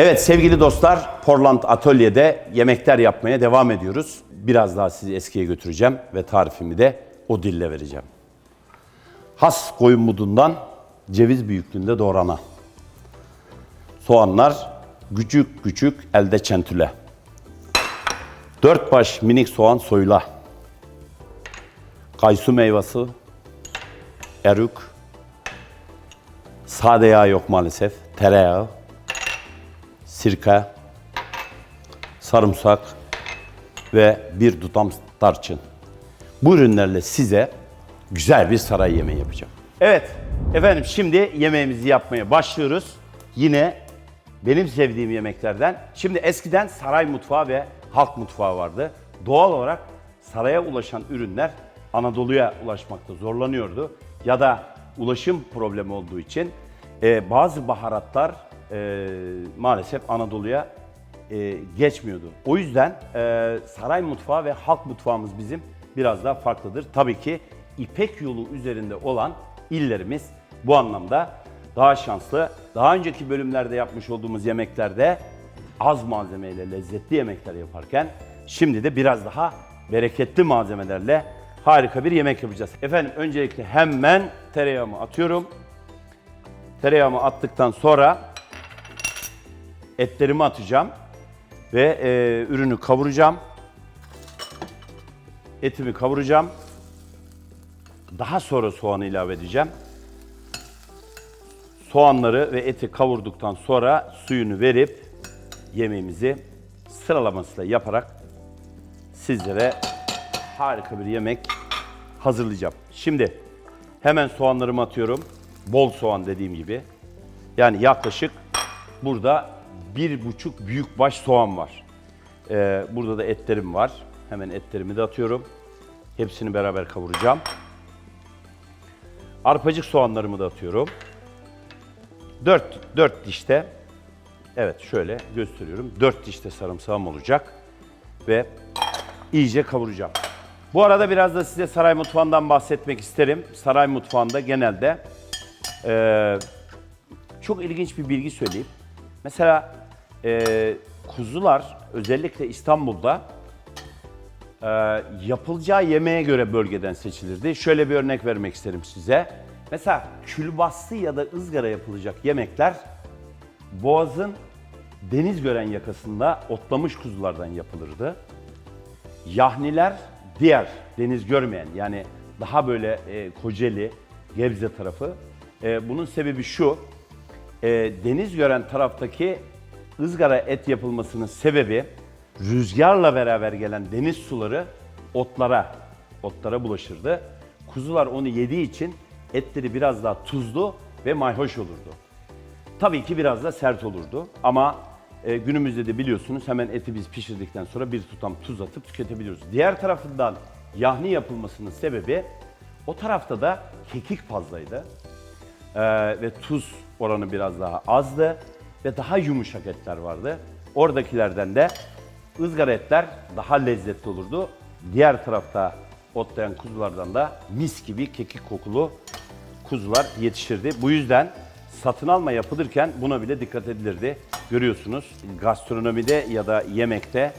Evet sevgili dostlar, Portland Atölye'de yemekler yapmaya devam ediyoruz. Biraz daha sizi eskiye götüreceğim ve tarifimi de o dille vereceğim. Has koyun budundan ceviz büyüklüğünde doğrana. Soğanlar küçük küçük elde çentüle. Dört baş minik soğan soyla. Kayısı meyvesi, erük, sade yağ yok maalesef, tereyağı, sirke, sarımsak ve bir tutam tarçın. Bu ürünlerle size güzel bir saray yemeği yapacağım. Evet, efendim şimdi yemeğimizi yapmaya başlıyoruz. Yine benim sevdiğim yemeklerden. Şimdi eskiden saray mutfağı ve halk mutfağı vardı. Doğal olarak saraya ulaşan ürünler Anadolu'ya ulaşmakta zorlanıyordu. Ya da ulaşım problemi olduğu için e, bazı baharatlar e, maalesef Anadolu'ya e, geçmiyordu. O yüzden e, saray mutfağı ve halk mutfağımız bizim biraz daha farklıdır. Tabii ki İpek yolu üzerinde olan illerimiz bu anlamda daha şanslı. Daha önceki bölümlerde yapmış olduğumuz yemeklerde az malzemeyle lezzetli yemekler yaparken şimdi de biraz daha bereketli malzemelerle harika bir yemek yapacağız. Efendim öncelikle hemen tereyağımı atıyorum. Tereyağımı attıktan sonra etlerimi atacağım ve e, ürünü kavuracağım. Etimi kavuracağım. Daha sonra soğanı ilave edeceğim. Soğanları ve eti kavurduktan sonra suyunu verip yemeğimizi sıralamasıyla yaparak sizlere harika bir yemek hazırlayacağım. Şimdi hemen soğanlarımı atıyorum. Bol soğan dediğim gibi. Yani yaklaşık burada bir buçuk büyük baş soğan var. Ee, burada da etlerim var. Hemen etlerimi de atıyorum. Hepsini beraber kavuracağım. Arpacık soğanlarımı da atıyorum. 4 4 dişte evet şöyle gösteriyorum. 4 dişte sarımsağım olacak ve iyice kavuracağım. Bu arada biraz da size saray mutfağından bahsetmek isterim. Saray mutfağında genelde eee, çok ilginç bir bilgi söyleyeyim. Mesela eee, kuzular özellikle İstanbul'da e, yapılacağı yemeğe göre bölgeden seçilirdi. Şöyle bir örnek vermek isterim size. Mesela külbastı ya da ızgara yapılacak yemekler Boğaz'ın deniz gören yakasında otlamış kuzulardan yapılırdı. Yahniler diğer deniz görmeyen yani daha böyle e, Kocaeli, Gebze tarafı. E, bunun sebebi şu, e, deniz gören taraftaki ızgara et yapılmasının sebebi rüzgarla beraber gelen deniz suları otlara, otlara bulaşırdı. Kuzular onu yediği için etleri biraz daha tuzlu ve mayhoş olurdu. Tabii ki biraz da sert olurdu ama e, günümüzde de biliyorsunuz hemen eti biz pişirdikten sonra bir tutam tuz atıp tüketebiliyoruz. Diğer tarafından yahni yapılmasının sebebi o tarafta da kekik fazlaydı E, ve tuz oranı biraz daha azdı ve daha yumuşak etler vardı. Oradakilerden de ızgara etler daha lezzetli olurdu. Diğer tarafta otlayan kuzulardan da mis gibi kekik kokulu kuzular yetişirdi. Bu yüzden satın alma yapılırken buna bile dikkat edilirdi. Görüyorsunuz gastronomide ya da yemekte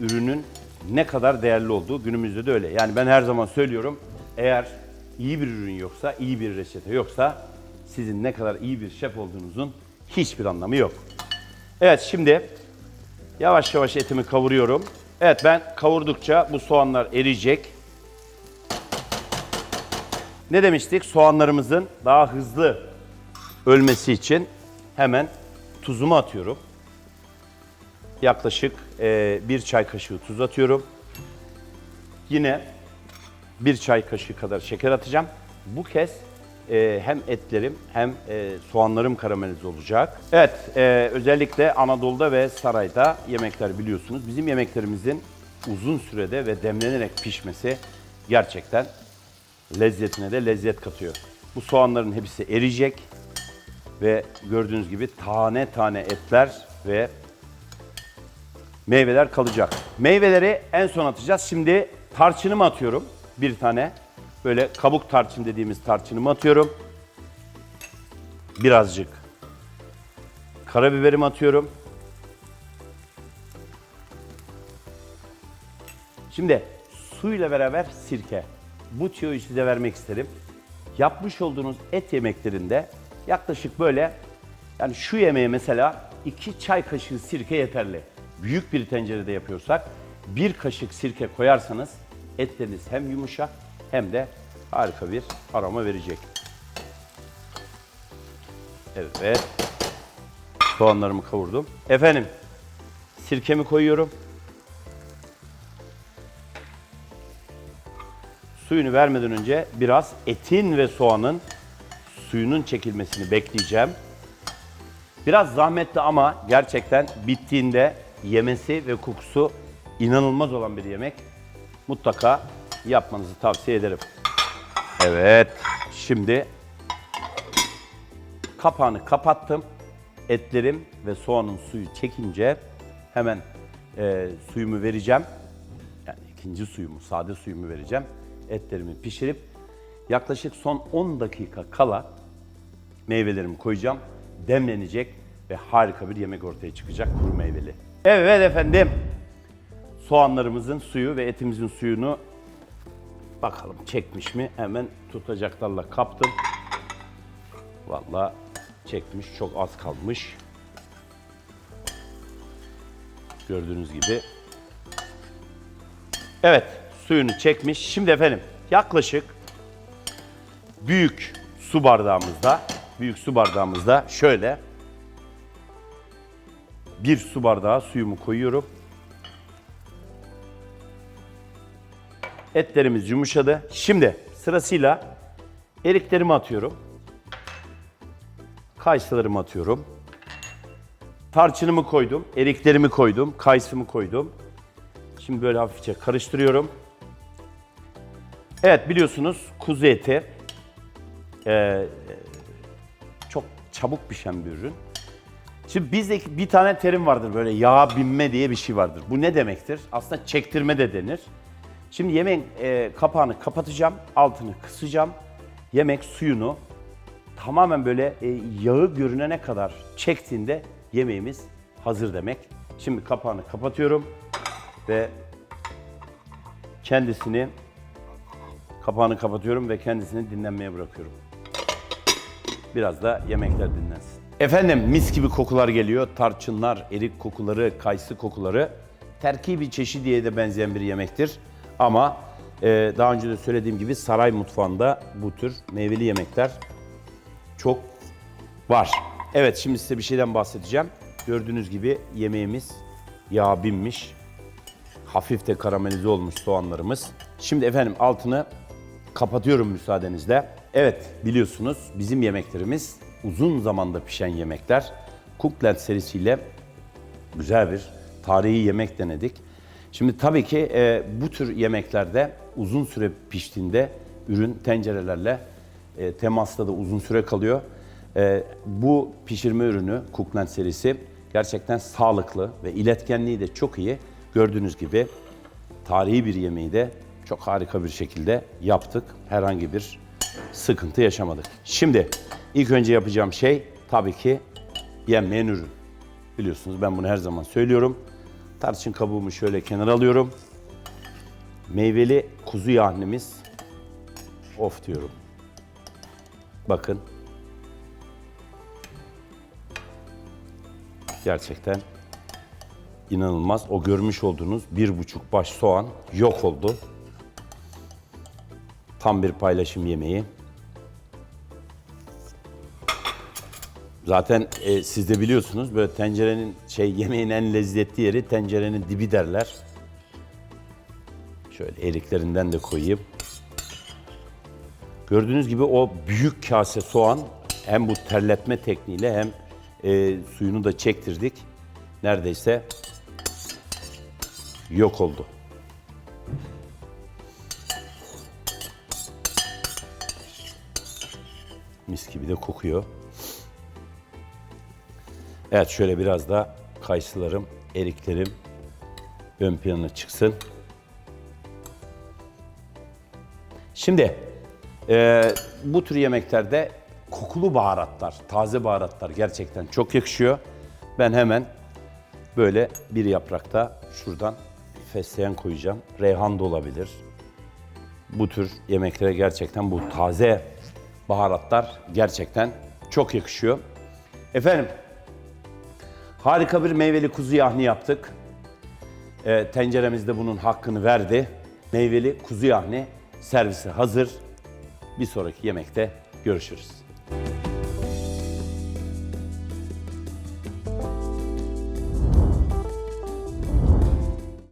ürünün ne kadar değerli olduğu günümüzde de öyle. Yani ben her zaman söylüyorum eğer iyi bir ürün yoksa, iyi bir reçete yoksa sizin ne kadar iyi bir şef olduğunuzun hiçbir anlamı yok. Evet şimdi yavaş yavaş etimi kavuruyorum. Evet ben kavurdukça bu soğanlar eriyecek. Ne demiştik? Soğanlarımızın daha hızlı ölmesi için hemen tuzumu atıyorum. Yaklaşık eee, bir çay kaşığı tuz atıyorum. Yine bir çay kaşığı kadar şeker atacağım. Bu kez eee, hem etlerim hem eee, soğanlarım karamelize olacak. Evet, eee, özellikle Anadolu'da ve sarayda yemekler biliyorsunuz. Bizim yemeklerimizin uzun sürede ve demlenerek pişmesi gerçekten lezzetine de lezzet katıyor. Bu soğanların hepsi eriyecek ve gördüğünüz gibi tane tane etler ve meyveler kalacak. Meyveleri en son atacağız. Şimdi tarçınımı atıyorum bir tane. Böyle kabuk tarçın dediğimiz tarçınımı atıyorum. Birazcık karabiberimi atıyorum. Şimdi suyla beraber sirke. Bu tüyoyu size vermek isterim. Yapmış olduğunuz et yemeklerinde yaklaşık böyle yani şu yemeğe mesela 2 çay kaşığı sirke yeterli. Büyük bir tencerede yapıyorsak bir kaşık sirke koyarsanız etleriniz hem yumuşak hem de harika bir aroma verecek. Evet. Soğanlarımı kavurdum. Efendim, sirkemi koyuyorum. Suyunu vermeden önce biraz etin ve soğanın suyunun çekilmesini bekleyeceğim. Biraz zahmetli ama gerçekten bittiğinde yemesi ve kokusu inanılmaz olan bir yemek. Mutlaka yapmanızı tavsiye ederim. Evet, şimdi kapağını kapattım. Etlerim ve soğanın suyu çekince hemen e, suyumu vereceğim. Yani ikinci suyumu, sade suyumu vereceğim. Etlerimi pişirip yaklaşık son 10 dakika kala meyvelerimi koyacağım. Demlenecek ve harika bir yemek ortaya çıkacak kuru meyveli. Evet efendim. Soğanlarımızın suyu ve etimizin suyunu bakalım çekmiş mi? Hemen tutacaklarla kaptım. Vallahi çekmiş. Çok az kalmış. Gördüğünüz gibi. Evet, suyunu çekmiş. Şimdi efendim yaklaşık büyük su bardağımızda, büyük su bardağımızda şöyle bir su bardağı suyumu koyuyorum. Etlerimiz yumuşadı. Şimdi sırasıyla eriklerimi atıyorum. Kayısılarımı atıyorum. Tarçınımı koydum, eriklerimi koydum, kayısımı koydum. Şimdi böyle hafifçe karıştırıyorum. Evet biliyorsunuz kuzu eti eee, çok çabuk pişen bir ürün. Şimdi bizde bir tane terim vardır böyle yağ binme diye bir şey vardır. Bu ne demektir? Aslında çektirme de denir. Şimdi yemeğin e, kapağını kapatacağım, altını kısacağım. Yemek suyunu tamamen böyle e, yağı görünene kadar çektiğinde yemeğimiz hazır demek. Şimdi kapağını kapatıyorum ve kendisini kapağını kapatıyorum ve kendisini dinlenmeye bırakıyorum. Biraz da yemekler dinlensin. Efendim mis gibi kokular geliyor. Tarçınlar, erik kokuları, kayısı kokuları. Terkibi çeşidiye de benzeyen bir yemektir. Ama e, daha önce de söylediğim gibi saray mutfağında bu tür meyveli yemekler çok var. Evet şimdi size bir şeyden bahsedeceğim. Gördüğünüz gibi yemeğimiz yağ binmiş. Hafif de karamelize olmuş soğanlarımız. Şimdi efendim altını kapatıyorum müsaadenizle. Evet biliyorsunuz bizim yemeklerimiz uzun zamanda pişen yemekler. Cookland serisiyle güzel bir tarihi yemek denedik. Şimdi tabii ki e, bu tür yemeklerde uzun süre piştiğinde ürün tencerelerle e, temasta da uzun süre kalıyor. E, bu pişirme ürünü Cookland serisi gerçekten sağlıklı ve iletkenliği de çok iyi. Gördüğünüz gibi tarihi bir yemeği de çok harika bir şekilde yaptık. Herhangi bir sıkıntı yaşamadık. Şimdi ilk önce yapacağım şey tabii ki yenmeyen ürün. Biliyorsunuz ben bunu her zaman söylüyorum. Tarçın kabuğumu şöyle kenara alıyorum. Meyveli kuzu yahnimiz. Of diyorum. Bakın. Gerçekten inanılmaz. O görmüş olduğunuz bir buçuk baş soğan yok oldu. Tam bir paylaşım yemeği. Zaten e, siz de biliyorsunuz böyle tencerenin şey yemeğin en lezzetli yeri tencerenin dibi derler. Şöyle eriklerinden de koyayım. Gördüğünüz gibi o büyük kase soğan hem bu terletme tekniğiyle hem e, suyunu da çektirdik. Neredeyse yok oldu. Mis gibi de kokuyor. Evet şöyle biraz da kayısılarım, eriklerim ön plana çıksın. Şimdi e, bu tür yemeklerde kokulu baharatlar, taze baharatlar gerçekten çok yakışıyor. Ben hemen böyle bir yaprakta şuradan fesleğen koyacağım. Reyhan da olabilir. Bu tür yemeklere gerçekten bu taze baharatlar gerçekten çok yakışıyor. Efendim, harika bir meyveli kuzu yahni yaptık. Ee, tenceremiz de bunun hakkını verdi. Meyveli kuzu yahni servise hazır. Bir sonraki yemekte görüşürüz.